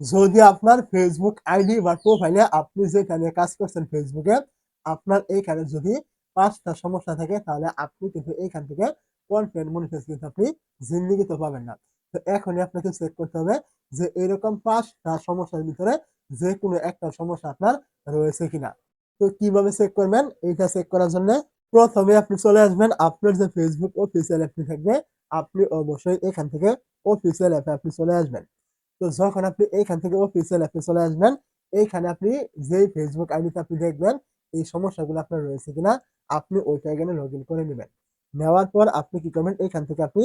যদি আপনার Facebook ID বা প্রোফাইলে আপনি যেখানে কাজ করছেন ফেসবুকে আপনার এইখানে যদি পাঁচটা সমস্যা থাকে, তাহলে আপনি কিন্তু এইখান থেকে কন্টেন্ট মনিটাইজ কিন্তু আপনি জিন্দিগিতে পাবেন না। তো এখনই আপনাকে চেক করতে হবে যে এরকম পাঁচটা সমস্যার ভিতরে যে কোনো একটা সমস্যা আপনার রয়েছে কিনা। তো কীভাবে চেক করবেন? এইটা চেক করার জন্য প্রথমে আপনি চলে আসবেন। আপনার যে ফেসবুক অফিসিয়াল অ্যাপটি থাকবে, আপনি অবশ্যই এখান থেকে অফিসিয়াল অ্যাপে আপনি চলে আসবেন। তো যখন আপনি এইখান থেকে অফিসিয়াল অ্যাপে চলে আসবেন, এইখানে আপনি যেই ফেসবুক আইডিতে আপনি দেখবেন, এই সমস্যাগুলো আপনার রয়েছে কিনা, আপনি ওইটা এখানে লগ ইন করে নেবেন। নেওয়ার পর আপনি কি করবেন, এইখান থেকে আপনি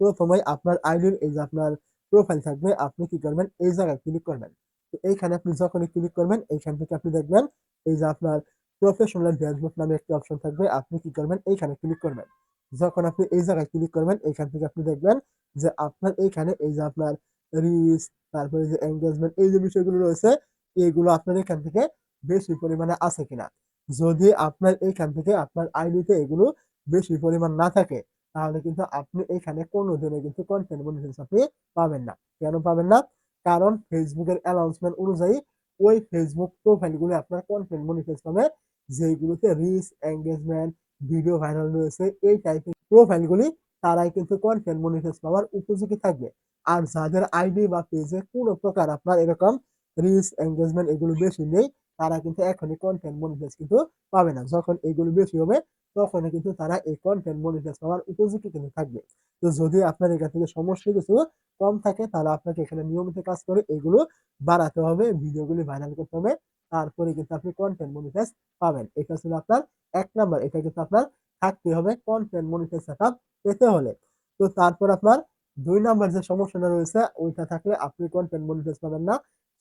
প্রথমে আপনার আইডির এই যে আপনার প্রোফাইল থাকবে, আপনি কি করবেন, এই জায়গায় ক্লিক করবেন। তো এইখানে আপনি যখনই ক্লিক করবেন, এইখান থেকে আপনি দেখবেন, এই যে আপনার প্রফেশনাল ড্যাশবোর্ড নামে একটি অপশন থাকবে, আপনি কি করবেন, এইখানে ক্লিক করবেন। যখন আপনি এই জায়গায় ক্লিক করবেন, এইখান থেকে আপনি দেখবেন যে আপনার এইখানে এই যে আপনার রিচ তারপরে যে এঙ্গেজমেন্ট এই যে বিষয়গুলো রয়েছে, এগুলো আপনার এখান থেকে বেশি পরিমাণে আছে কিনা। যদি আপনার এইখান থেকে আপনার আইডিতে এগুলো বেশি পরিমাণ না থাকে, তাহলে কিন্তু আপনি এখানে কোনো দিনে কিন্তু কন্টেন্ট মনিটাইজ আপনি পাবেন না। কেন পাবেন না? কারণ ফেসবুকের অ্যানাউন্সমেন্ট অনুযায়ী ওই ফেসবুক প্রোফাইলগুলো আপনার কন্টেন্ট মনিটাইজ পাবে যেগুলোতে রিচ এঙ্গেজমেন্ট ভিডিও ভাইরাল রয়েছে, এই টাইপের প্রোফাইলগুলি তারাই কিন্তু কন্টেন্ট মনিটাইজ পাওয়ার উপযোগী থাকবে। আর যাদের আইডি বা পেজে কোনো প্রকার আপনার এরকম রিচ এঙ্গেজমেন্ট এগুলো বেশি নেই, তারা কিন্তু এখনই কন্টেন্ট মনিটাইজ কিন্তু পাবে না। যখন এগুলো বেশি হবে, তখনই কিন্তু তারা এই কন্টেন্ট মনিটাইজ পাওয়ার উপযোগী কিন্তু থাকবে। তো যদি আপনার এখান থেকে সমস্যা কিছু কম থাকে, তাহলে আপনাকে এখানে নিয়মিত কাজ করে এগুলো বাড়াতে হবে, ভিডিওগুলি ভাইরাল করতে হবে, তারপরে কিন্তু আপনি কন্টেন্ট মনিটাইজ পাবেন। এটা ছিল আপনার এক নাম্বার। এটা কিন্তু আপনার থাকতে হবে। কন্টেন্ট মনিটাইজ সেটআপ পেতে হলে। তো তারপর আপনার দুই নাম্বার যে সমস্যাটা রয়েছে, ওইটা থাকলে আপনি কোন কন্টেন্ট মনিটাইজ পাবেন না।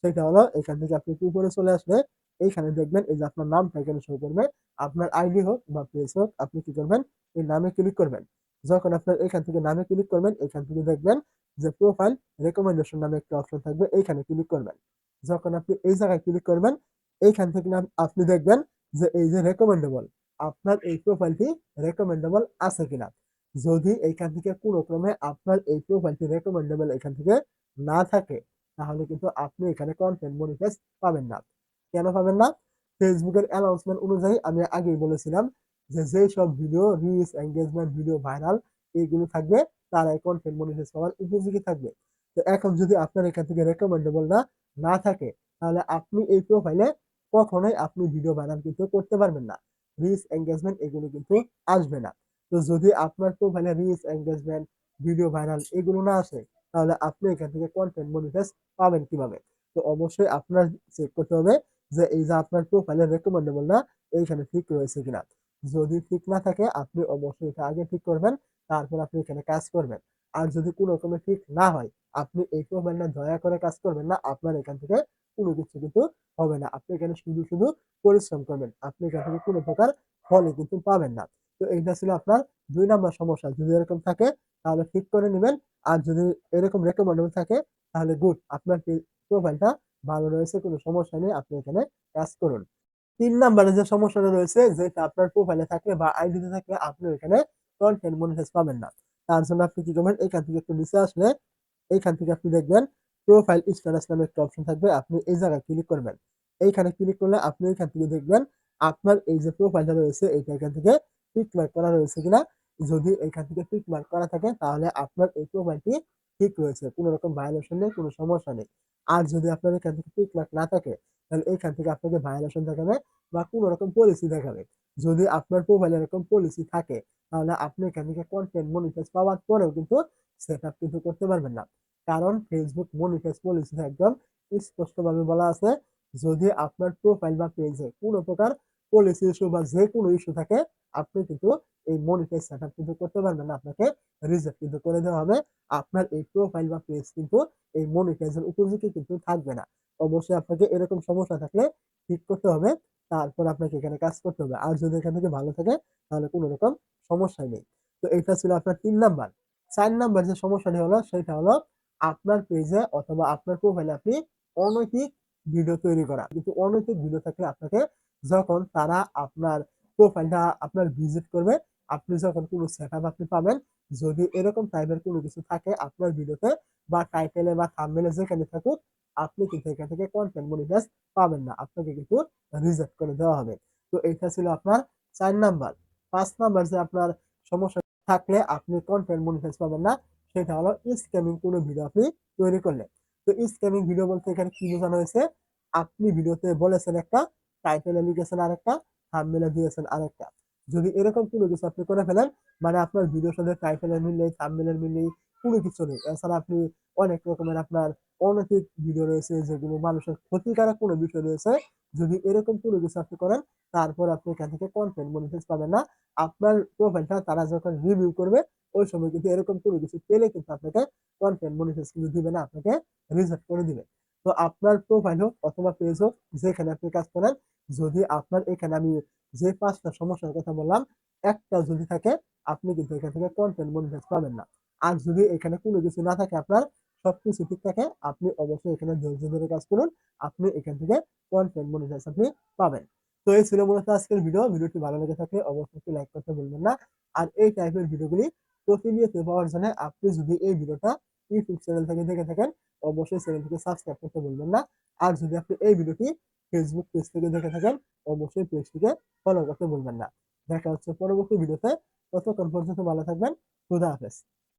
সেটা হলো এখান থেকে আপনি উপরে চলে আসলে এইখানে দেখবেন এই যে আপনার নামটা এখানে শো করবে। আপনার আইডি হোক বা পেজ হোক, আপনি কি করবেন? এই নামে ক্লিক করবেন। যখন আপনার এখান থেকে নামে ক্লিক করবেন, এখান থেকে দেখবেন যে প্রোফাইল রেকমেন্ডেশন নামে একটা অপশন থাকবে, এইখানে ক্লিক করবেন। যখন আপনি এই জায়গায় ক্লিক করবেন, এইখান থেকে আপনি দেখবেন যে এই যে রেকমেন্ডেবল আপনার এই প্রোফাইলটি রেকমেন্ডেবল আছে কিনা? যদি এইখান থেকে কোনো ক্রমে আপনার এই প্রোফাইলটি রেকমেন্ডেবল এখান থেকে না থাকে, তাহলে কিন্তু আপনি এখানে কন্টেন্ট মনিটাইজ পাবেন না। কেন পাবেন না? ফেসবুকের অ্যানাউন্সমেন্ট অনুযায়ী আমি আগেই বলেছিলাম যে যেই সব video reach engagement video viral এইগুলো থাকবে, তারাই কন্টেন্ট মনিটাইজ পাওয়ার উপযোগী থাকবে। তো এখন যদি আপনার এখান থেকে রেকমেন্ডেবল না না থাকে, তাহলে আপনি এই প্রোফাইলে কখনোই আপনি ভিডিও ভাইরাল কিন্তু করতে পারবেন না। রিচ এঙ্গেজমেন্ট এগুলো কিন্তু আসবে না। তো যদি আপনার প্রোফাইলে রিচ এঙ্গেজমেন্ট ভিডিও ভাইরাল এগুলো না আসে, তাহলে আপনি এখান থেকে কন্টেন্ট মনিটাইজ পাবেন কীভাবে? তো অবশ্যই আপনার চেক করতে হবে যে এই যে আপনার প্রোফাইলে রেকমেন্ডেবল না, এইখানে ঠিক রয়েছে কিনা। যদি ঠিক না থাকে, আপনি অবশ্যই এটা আগে ঠিক করবেন, তারপর আপনি এখানে কাজ করবেন। আর যদি কোনো রকমের ঠিক না হয়, আপনি এই প্রোফাইলটা দয়া করে কাজ করবেন না, আপনার এখান থেকে কোনো কিছু কিন্তু হবে না। আপনি এখানে শুধু শুধু পরিশ্রম করবেন। আপনি এখান থেকে কোনো প্রকার ফলে কিন্তু পাবেন না। তো এইটা ছিল আপনার দুই নাম্বার সমস্যা। যদি এরকম থাকে, তাহলে ঠিক করে নেবেন। আর যদি এরকম রেকমেন্ডেবল থাকে, তাহলে গুড আপনার প্রোফাইলটা ভালো রয়েছে, কোনো সমস্যা নেই, আপনি এখানে কাজ করুন। তিন নাম্বারে যে সমস্যাটা রয়েছে, যেটা আপনার প্রোফাইলে থাকলে বা আইডিতে থাকলে আপনি এখানে কন্টেন্ট মনিটাইজ পাবেন না। তার জন্য আপনি কি করবেন, এখান থেকে একটু নিচে আসলে এইখান থেকে আপনি দেখবেন প্রোফাইল স্ট্যাটাস নামে একটা অপশন থাকবে, আপনি এই জায়গায় ক্লিক করবেন। এইখানে ক্লিক করলে আপনি এখান থেকে দেখবেন, আপনার এই যে প্রোফাইলটা রয়েছে, এইটা এখান থেকে টিক মার্ক করা রয়েছে কিনা? যদি এখান থেকে টিক মার্ক করা থাকে, তাহলে আপনার এই প্রোফাইলটি ঠিক রয়েছে। কোনো রকম ভায়োলেশন নেই, কোনো সমস্যা নেই। আর যদি আপনার এখান থেকে টিক মার্ক না থাকে, তাহলে এইখান থেকে আপনাকে ভায়োলেশন দেখাবে বা কোনো রকম পলিসি দেখাবে। যদি আপনার প্রোফাইলে এরকম পলিসি থাকে, তাহলে আপনি এখান থেকে কন্টেন্ট মনিটাইজ পাওয়ার পরেও কিন্তু সেট আপ কিন্তু করতে পারবেন না। কারণ ফেসবুক মনিটাইজ পলিসি একদম স্পষ্টভাবে বলা আছে, যদি আপনার প্রোফাইল বা পেজে কোনো প্রকার পলিসি ইস্যু বা যে কোনো ইস্যু থাকে আপনি কিন্তু এই মনিটাইজ সেট কিন্তু করতে পারবেন না। আপনাকে রিজেক্ট কিন্তু করে দেওয়া হবে। আপনার এই প্রোফাইল বা পেজ কিন্তু এই মনিটাইজের উপযোগী কিন্তু থাকবে না। অবশ্যই আপনাকে এরকম সমস্যা থাকলে ঠিক করতে হবে। তারপর আপনাকে এখানে কাজ করতে হবে। আর যদি এখান থেকে ভালো থাকে, তাহলে কোনো রকম সমস্যাই নেই। তো এটা ছিল আপনার তিন নাম্বার। চার নাম্বার যে সমস্যাটি হলো, সেটা হলো আপনার পেজে অথবা আপনার প্রোফাইলে আপনি অনৈতিক ভিডিও তৈরি করা। কিন্তু অনৈতিক ভিডিও থাকলে আপনাকে যখন তারা আপনার প্রোফাইলটা আপনার ভিজিট করবে আপনি যখন কোনো সেট আপনি পাবেন যদি এরকম টাইপের কোনো কিছু থাকে আপনার ভিডিওতে বা টাইটেলে বা থাম্বনেলে যেখানে থাকুক আপনি কিন্তু এখান থেকে কনটেন্ট মনিটাইজ পাবেন না। আপনাকে কিন্তু রিজেক্ট করে দেওয়া হবে। তো এইটা ছিল আপনার চার নাম্বার। পাঁচ নাম্বার যে আপনার সমস্যা থাকলে আপনি কনটেন্ট মনিটাইজ পাবেন না, সেটা হলো স্ক্যামিং কোনো ভিডিও আপনি তৈরি করলে। তো স্ক্যামিং ভিডিও বলতে এখানে কি বোঝানো হয়েছে? আপনি ভিডিওতে বলেছেন একটা, টাইটেলে লিখেছেন আরেকটা, থাম্বনেইলে দিয়েছেন আরেকটা। যদি এরকম কোনো কিছু আপনি করে ফেলেন, মানে আপনার ভিডিওর সাথে টাইটেলের মিল নেই, থাম্বনেইলের মিল কোনো কিছু নেই। এছাড়া আপনি অনেক রকমের আপনার অনৈতিক ভিডিও রয়েছে যেগুলো মানুষের ক্ষতিকারক কোনো বিষয় রয়েছে। যদি এরকম কোনো কিছু আপনি করেন, তারপর আপনি এখান থেকে কনটেন্ট মনিটাইজ পাবেন না। আপনার প্রোফাইলটা তারা যখন রিভিউ করবে, ওই সময় কিন্তু এরকম কোনো কিছু পেলে কিন্তু আপনাকে কনটেন্ট মনিটাইজ কিন্তু দিবে না, আপনাকে রিজেক্ট করে দিবে। তো আপনার প্রোফাইল হোক অথবা পেজ হোক, যেখানে আপনি কাজ করেন, যদি আপনার এখানে আমি যে পাঁচটা সমস্যার কথা বললাম, একটা যদি থাকে, আপনি কিন্তু এখান থেকে কনটেন্ট মনিটাইজ পাবেন না। আর যদি এখানে কোনো কিছু না থাকে আপনার, সবকিছু ঠিক থাকে, আপনি অবশ্যই এখানে ধৈর্য ধরে কাজ করুন। আপনি এখান থেকে কনটেন্ট মনিটাইজ আপনি পাবেন। তো এই ছিল মূলত আজকের ভিডিও। ভিডিওটি ভালো লেগে থাকলে অবশ্যই লাইক করতে ভুলবেন না। আর এই টাইপের ভিডিওগুলি প্রতিনিয়ত পাওয়ার জন্য আপনি যদি এই ভিডিওটা ইউটিউব চ্যানেল থেকে দেখে থাকেন, অবশ্যই চ্যানেলটিকে সাবস্ক্রাইব করতে ভুলবেন না। আর যদি আপনি এই ভিডিওটি ফেসবুক পেজ থেকে দেখে থাকেন, অবশ্যই পেজটিকে ফলো করতে ভুলবেন না। দেখা হচ্ছে পরবর্তী ভিডিওতে। ততক্ষণ পর্যন্ত ভালো থাকবেন। খুদা হাফেজ।